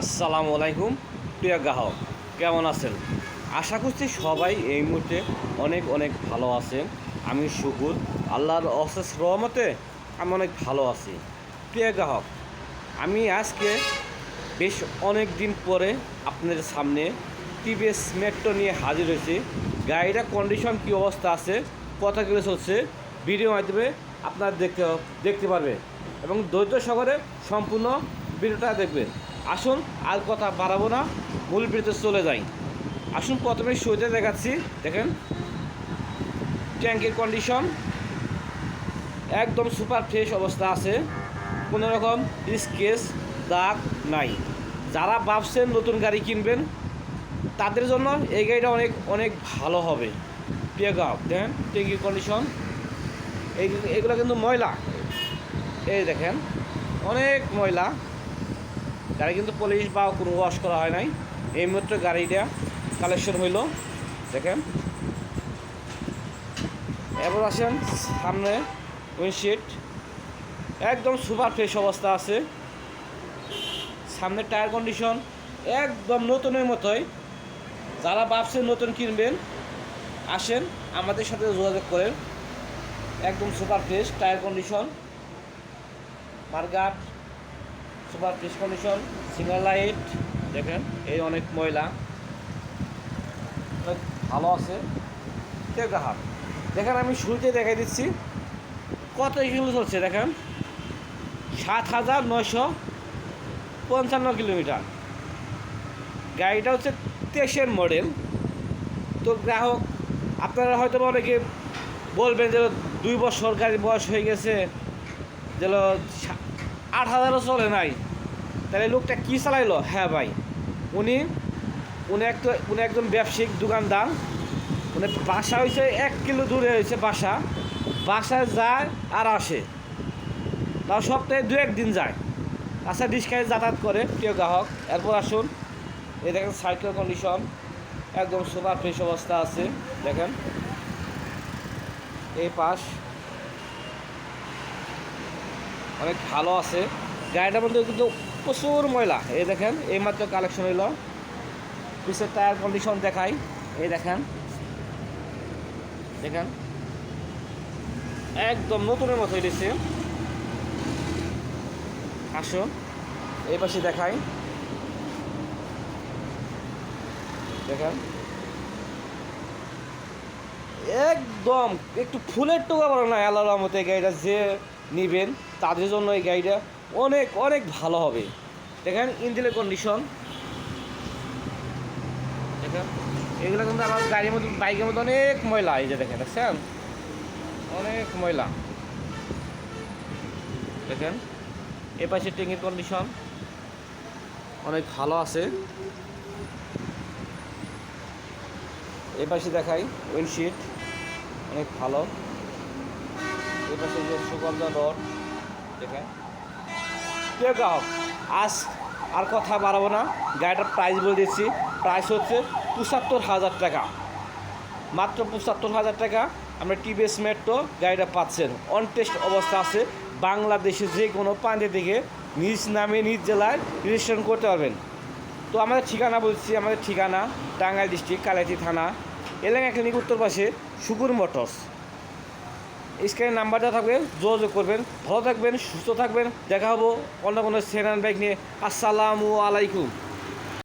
আসসালামু আলাইকুম, প্রিয় গ্রাহক, কেমন আছেন? আশা করছি সবাই এই মুহূর্তে অনেক অনেক ভালো আছেন। আমি শুকুর আল্লাহর অশেষ রহমতে আমি অনেক ভালো আছি। প্রিয় গ্রাহক, আমি আজকে বেশ অনেক দিন পরে আপনাদের সামনে টিভিএস মেট্রো নিয়ে হাজির হয়েছি। গাড়িটার কন্ডিশন কী অবস্থা আছে কথাগুলো চলছে ভিডিও মাধ্যমে আপনারা দেখতে দেখতে পারবেন এবং ধৈর্য সহকারে সম্পূর্ণ ভিডিওটা দেখবেন। আসুন, আর কথা বাড়াবো না। মূল ভিডিওতে চলে যাই। আসুন, প্রথমে শুরুতে দেখাচ্ছি। দেখেন, ট্যাঙ্কের কন্ডিশন একদম সুপার ফ্রেশ অবস্থা আছে। কোনো রকম স্কেচ দাগ নাই। যারা ভাবছেন নতুন গাড়ি কিনবেন, তাদের জন্য এই গাড়িটা অনেক অনেক ভালো হবে। প্রিয় গাও দেখেন, ট্যাঙ্কির কন্ডিশন এই, এগুলো কিন্তু ময়লা। এই দেখেন, অনেক ময়লা। গাড়ি কিন্তু পলিশ বা কোনো ওয়াশ করা হয় নাই। এই মাত্র গাড়িটা কালেকশন হইল। দেখেন। এবার আসেন সামনে উইন্ডশিট একদম সুপার ফ্রেশ অবস্থা আছে। সামনের টায়ার কন্ডিশন একদম নতুনের মতোই। যারা ভাবছেন নতুন কিনবেন, আসেন আমাদের সাথে যোগাযোগ করেন। একদম super fresh tyre condition মার্গাট super fresh condition, single light, দেখেন, এই অনেক ময়লা। অনেক ভালো আছে। গ্রাহক দেখেন, আমি শুরুতে দেখাই দিচ্ছি। কত কিলো চলছে দেখেন? সাত হাজার নয়শো পঞ্চান্ন কিলোমিটার। গাড়িটা হচ্ছে তেইশের মডেল। তো গ্রাহক, আপনারা হয়তো অনেকে বলবেন যে, দুই বছর গাড়ির বয়স হয়ে গেছে, যেন আট হাজারও চলে নাই। তাহলে লোকটা কী চালাইলো? হ্যাঁ ভাই, উনি উনি একটা, উনি একজন ব্যবসায়িক দোকানদার। উনি বাসা হয়েছে এক কিলো দূরে হয়েছে বাসা। বাসায় যায় আর আসে। তাও সপ্তাহে দু একদিন যায়। আচ্ছা রিক্সায় যাতায়াত করে, প্রিয় গ্রাহক। এরপর আসুন। এই দেখেন, সাইকেল কন্ডিশন। একদম সুপার ফ্রেশ অবস্থা আছে। দেখেন। এই পাশ। অনেক ভালো আছে। গাড়িটার মধ্যে কিন্তু প্রচুর ময়লা। এই দেখেন এই মাত্র কালেকশন হইল। পিছের টায়ার কন্ডিশন দেখাই। এই দেখেন। দেখেন। একদম নতুনের মতো হয়েছে আসো এই পাশে দেখাই। দেখেন। একদম, একটু ফুলের টোকা বলো না আল্লাহর মতো গাড়িটা যে নিবেন, তাদের জন্য এই গাড়িটা অনেক অনেক ভালো হবে। দেখেন ইঞ্জিনের কন্ডিশন দেখেন, এগুলো কিন্তু আমার গাড়ির মধ্যে, বাইকের মধ্যে অনেক ময়লা, এই যে দেখেন, দেখছেন? অনেক ময়লা। দেখেন, এ পাশে ট্যাঙ্কির কন্ডিশন অনেক ভালো আছে। এ পাশে দেখাই উইন্ডশিট অনেক ভালো। এ পাশে যে সুগন্ধা রড দেখেন। গ্রাহক, আজ আর কথা বাড়াবো না। গাড়িটার প্রাইস বলে দিচ্ছি। প্রাইস হচ্ছে পঁচাত্তর হাজার টাকা। মাত্র পঁচাত্তর হাজার টাকা আমরা টিভিএস মেট্রো গাড়িটা পাচ্ছেন। অন টেস্ট অবস্থা আছে। বাংলাদেশে যে কোনো প্রান্তে থেকে নিজ নামে, নিজ জেলায় রেজিস্ট্রেশন করতে পারবেন। তো আমাদের ঠিকানা বলছি, আমাদের ঠিকানা, টাঙ্গাইল ডিস্ট্রিক্ট কালাইতি থানা এলাকা ক্লিনিক উত্তর পাশে সুকুর মোটরস। স্ক্রিনের নাম্বারটা থাকবে, যোগাযোগ করবেন। ভালো থাকবেন, সুস্থ থাকবেন। দেখা হব অন্য কোনো সেনান বাইক নিয়ে। আসসালামু আলাইকুম।